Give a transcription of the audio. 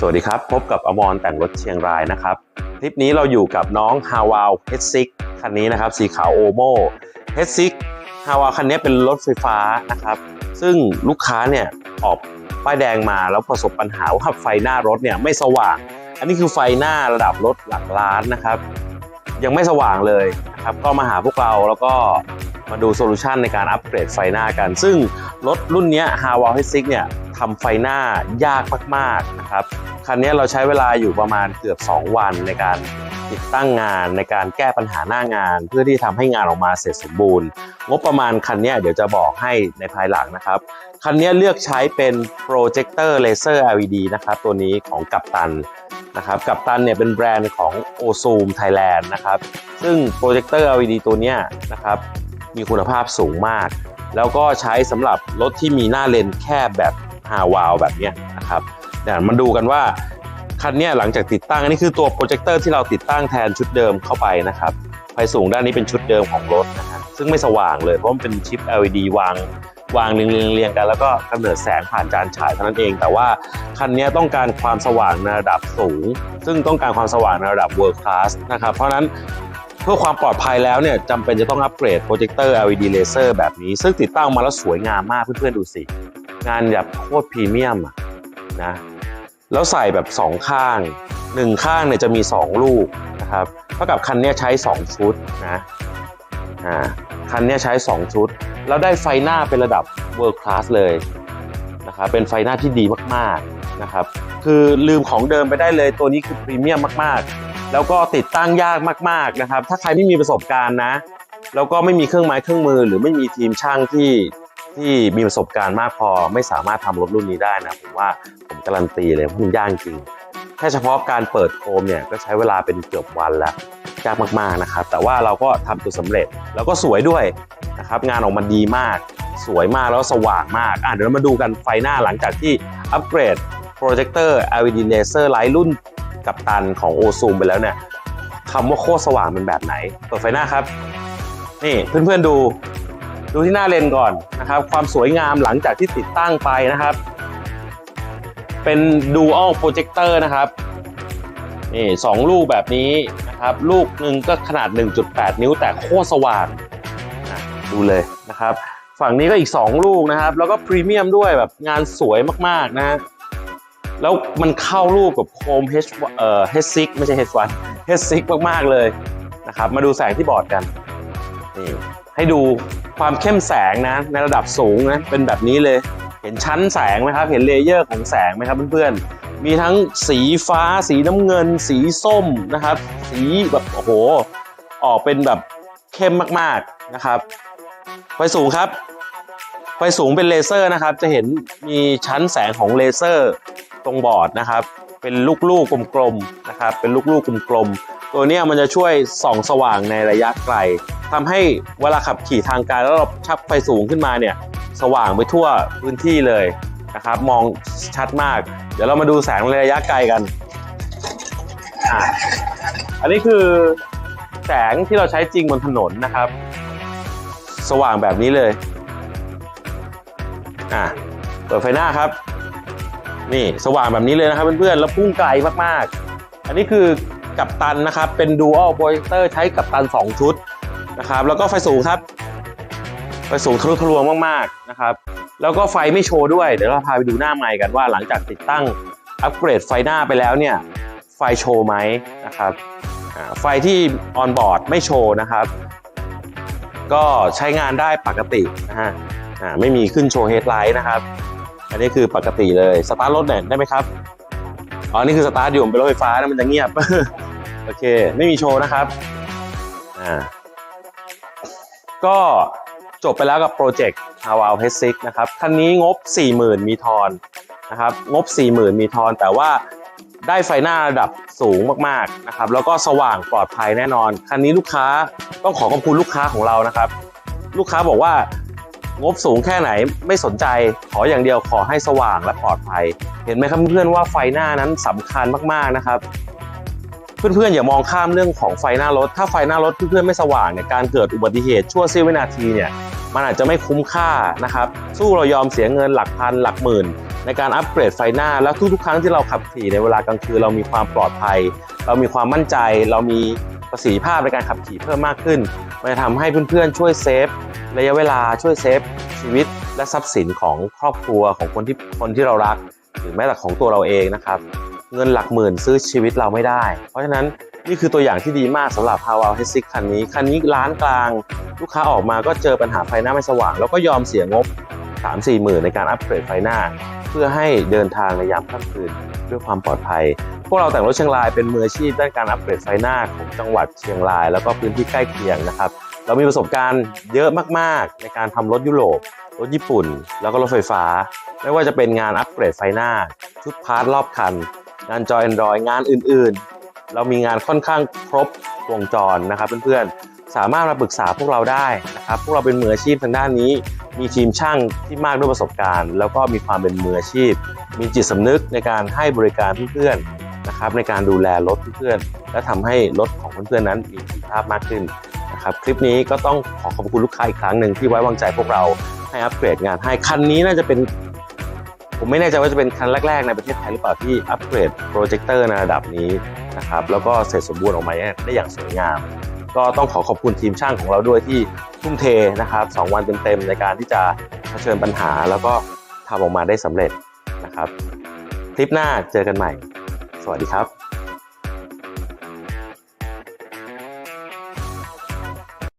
สวัสดีครับ พบกับอมรแต่งรถเชียงรายนะครับ คลิปนี้เราอยู่กับน้อง h a w a l H6 คันนี้นะครับ สีขาวโอโม H6 h a w a l คันนี้เป็นรถไฟฟ้านะครับ ซึ่งลูกค้าเนี่ยออกป้ายแดงมาแล้วประสบปัญหาว่าไฟหน้ารถเนี่ยไม่สว่าง อันนี้คือไฟหน้าระดับรถหลักล้านนะครับ ยังไม่สว่างเลยนะครับก็มาหาพวกเราแล้วก็มาดูโซลูชันในการอัปเกรดไฟหน้ากัน ซึ่งรถรุ่นนี้ฮาวา H6 เนี่ยทำไฟหน้ายากมากๆนะครับ คันนี้เราใช้เวลาอยู่ประมาณเกือบ 2 วันในการติดตั้งงานในการแก้ปัญหาหน้างาน เพื่อที่ทำให้งานออกมาเสร็จสมบูรณ์ งบประมาณคันนี้เดี๋ยวจะบอกให้ในภายหลังนะครับ คันนี้เลือกใช้เป็นโปรเจคเตอร์เลเซอร์ LED นะครับ ตัวนี้ของกัปตันนะครับกัปตันเนี่ยเป็นแบรนด์ของ o z o o m Thailand นะครับซึ่งโปรเจคเตอร์ LED ตัวนี้นะครับมีคุณภาพสูงมาก แล้วก็ใช้สำหรับรถที่มีหน้าเลนแคบแบบฮาวาวแบบนี้นะครับ เดี๋ยวมาดูกันว่าคันนี้หลังจากติดตั้งอันนี้คือตัวโปรเจคเตอร์ที่เราติดตั้งแทนชุดเดิมเข้าไปนะครับไฟสูงด้านนี้เป็นชุดเดิมของรถนะฮะซึ่งไม่สว่างเลยเพราะมันเป็นชิป LED วางวางเรียงเรียงเรียงกัน แล้วก็กำเนิดแสงผ่านจานฉายเท่านั้นเอง แต่ว่าคันนี้ต้องการความสว่างในระดับสูง ซึ่งต้องการความสว่างในระดับ world class นะครับเพราะนั้นเพื่อความปลอดภัยแล้วเนี่ยจำเป็นจะต้องอัปเกรดโปรเจคเตอร์ LED เลเซอร์แบบนี้ ซึ่งติดตั้งมาแล้วสวยงามมากเพื่อนๆดูสิ งานแบบโคตรพรีเมียมนะ แล้วใส่แบบ 2 ข้าง 1 ข้างเนี่ยจะมี 2 ลูกนะครับเท่ากับคันเนี้ยใช้ 2 ชุดนะอ่าคันเนี้ยใช้ 2 ชุด แล้วได้ไฟหน้าเป็นระดับ world class เลยนะครับเป็นไฟหน้าที่ดีมากๆนะครับคือลืมของเดิมไปได้เลยตัวนี้คือพรีเมียมมากๆ แล้วก็ติดตั้งยากมากๆนะครับถ้าใครไม่มีประสบการณ์นะ แล้วก็ไม่มีเครื่องไม้เครื่องมือ หรือไม่มีทีมช่างที่ ที่มีประสบการณ์มากพอไม่สามารถทำรถรุ่นนี้ได้นะผมว่าผมการันตีเลยว่ามันยากจริงแค่เฉพาะการเปิดโคมเนี่ยก็ใช้เวลาเป็นเกือบวันแล้วยากมากๆนะครับแต่ว่าเราก็ทำจนสำเร็จแล้วก็สวยด้วยนะครับงานออกมาดีมาก สวยมากแล้วสว่างมากอะเดี๋ยวเรามาดูกันไฟหน้าหลังจากที่อัปเกรดโปรเจคเตอร์ LED Laser Light รุ่นกับตันของ o z o o m ไปแล้วเนี่ยคำว่าโคตรสว่างเป็นแบบไหน เปิดไฟหน้าครับ นี่เพื่อนๆดู ดูที่หน้าเลนก่อนนะครับ ความสวยงามหลังจากที่ติดตั้งไปนะครับ เป็น Dual Projector นะครับนี่สองลูกแบบนี้นะครับ ลูกหนึ่งก็ขนาด 1.8 นิ้วแต่โคตรสว่างนะดูเลยนะครับ ฝั่งนี้ก็อีก 2 ลูกนะครับ แล้วก็พรีเมียมด้วยแบบงานสวยมากๆนะฮะแล้วมันเข้ารูปกับโคม H เอ่อ H6 ไม่ใช่ H1 H6 มากๆเลยนะครับ มาดูแสงที่บอร์ดกันนี่ ให้ดูความเข้มแสงนะ ในระดับสูงนะเป็นแบบนี้เลย เห็นชั้นแสงไหมครับ เห็นเลเยอร์ของแสงไหมครับเพื่อนๆ มีทั้งสีฟ้า สีน้ำเงิน สีส้มนะครับ สีแบบโอ้โห ออกเป็นแบบเข้มมากๆนะครับไฟสูงครับไฟสูงเป็นเลเซอร์นะครับ จะเห็นมีชั้นแสงของเลเซอร์ตรงบอร์ดนะครับ เป็นลูกๆกลมๆนะครับ เป็นลูกๆกลมๆ ตัวนี้มันจะช่วยส่องสว่างในระยะไกลทำให้เวลาขับขี่ทางไกลแล้วเราชับไฟสูงขึ้นมาเนี่ยสว่างไปทั่วพื้นที่เลยนะครับ มองชัดมาก เดี๋ยวเรามาดูแสงในระยะไกลกันออันนี้คือแสงที่เราใช้จริงบนถนนนะครับ สว่างแบบนี้เลยอะเปิดไฟหน้าครับ นี่สว่างแบบนี้เลยนะครับเพื่อนๆแล้วพุ่งไกลมากๆ อันนี้คือ กัปตันนะครับเป็น dual projector ใช้กัปตัน 2 ชุดนะครับ แล้วก็ไฟสูงครับ ไฟสูงทะลุทะลวงมากๆนะครับ แล้วก็ไฟไม่โชว์ด้วย เดี๋ยวเราพาไปดูหน้าใหม่กันว่าหลังจากติดตั้งอัปเกรดไฟหน้าไปแล้วเนี่ย ไฟโชว์ไหมนะครับไฟที่ออนบอร์ดไม่โชว์นะครับ ก็ใช้งานได้ปกตินะฮะไม่มีขึ้นโชว์เฮดไลท์นะครับอันนี้คือปกติเลย สตาร์ทรถเนี่ยได้ไหมครับ อ๋อ นี่คือสตาร์ทอยู่มันเป็นรถไฟฟ้านะมันจะเงียบ โอเค ไม่มีโชว์นะครับอ่าก็จบไปแล้วกับโปรเจกต์ h a w a l H6 นะครับ คันนี้งบ 40,000 มีทอนนะครับ งบ 40,000 มีทอน แต่ว่าได้ไฟหน้าระดับสูงมากๆนะครับ แล้วก็สว่างปลอดภัยแน่นอน คันนี้ลูกค้าต้องขอขอบคุณลูกค้าของเรานะครับ ลูกค้าบอกว่างบสูงแค่ไหนไม่สนใจ ขออย่างเดียวขอให้สว่างและปลอดภัย เห็นไหมครับเพื่อนๆว่าไฟหน้านั้นสำคัญมากๆนะครับ เพื่อนๆอย่ามองข้ามเรื่องของไฟหน้ารถ ถ้าไฟหน้ารถเพื่อนๆไม่สว่างเนี่ยการเกิดอุบัติเหตุชั่วเสี้ยววินาทีเนี่ยมันอาจจะไม่คุ้มค่านะครับสู้เรายอมเสียเงินหลักพันหลักหมื่น ในการอัปเกรดไฟหน้าแล้วทุกๆ ครั้งที่เราขับขี่ในเวลากลางคืนเรามีความปลอดภัย เรามีความมั่นใจ เรามีประสิทธิภาพในการขับขี่เพิ่มมากขึ้นมันจะทำให้เพื่อนๆช่วยเซฟระยะเวลาช่วยเซฟชีวิตและทรัพย์สินของครอบครัวของคนที่คนที่เรารัก หรือแม้แต่ของตัวเราเองนะครับ เงินหลักหมื่นซื้อชีวิตเราไม่ได้ เพราะฉะนั้นนี่คือตัวอย่างที่ดีมากสำหรับ h a w a l h e s i คันนี้ คันนี้ร้านกลาง ลูกค้าออกมาก็เจอปัญหาไฟหน้าไม่สว่าง แล้วก็ยอมเสียงบ 3-4หมื่นในการอัปเกรดไฟหน้า เพื่อให้เดินทางในยามค่ำคืนด้วยความปลอดภัย พวกเราแต่งรถเชียงรายเป็นมืออาชีพด้านการอัปเกรดไฟหน้าของจังหวัดเชียงราย แล้วก็พื้นที่ใกล้เคียงนะครับเรามีประสบการณ์เยอะมากๆ ในการทำรถยุโรปรถญี่ปุ่น แล้วก็รถไฟฟ้า ไม่ว่าจะเป็นงานอัปเกรดไฟหน้า ชุดพาร์ทรอบคัน งานจอยแอนดรอยงานอื่นๆ เรามีงานค่อนข้างครบวงจรนะครับเพื่อนๆ สามารถมาปรึกษาพวกเราได้นะครับพวกเราเป็นมืออาชีพทางด้านนี้ มีทีมช่างที่มากด้วยประสบการณ์ แล้วก็มีความเป็นมืออาชีพ มีจิตสำนึกในการให้บริการเพื่อนๆนะครับในการดูแลรถเพื่อนๆและทำให้รถของเพื่อนๆนั้นมีประสิทธิภาพมากขึ้นนะครับคลิปนี้ก็ต้องขอขอบคุณลูกค้าอีกครั้งหนึ่งที่ไว้วางใจพวกเราให้อัปเกรดงานให้คันนี้น่าจะเป็น ผมไม่แน่ใจว่าจะเป็นคันแรก ๆ ในประเทศไทยหรือเปล่าที่อัปเกรดโปรเจคเตอร์ในระดับนี้นะครับแล้วก็เสร็จสมบูรณ์ออกมาได้อย่างสวยงาม ก็ต้องขอขอบคุณทีมช่างของเราด้วยที่ทุ่มเทนะครับสองวันเต็มๆในการที่จะเผชิญปัญหา แล้วก็ทำออกมาได้สำเร็จนะครับ คลิปหน้าเจอกันใหม่ สวัสดีครับ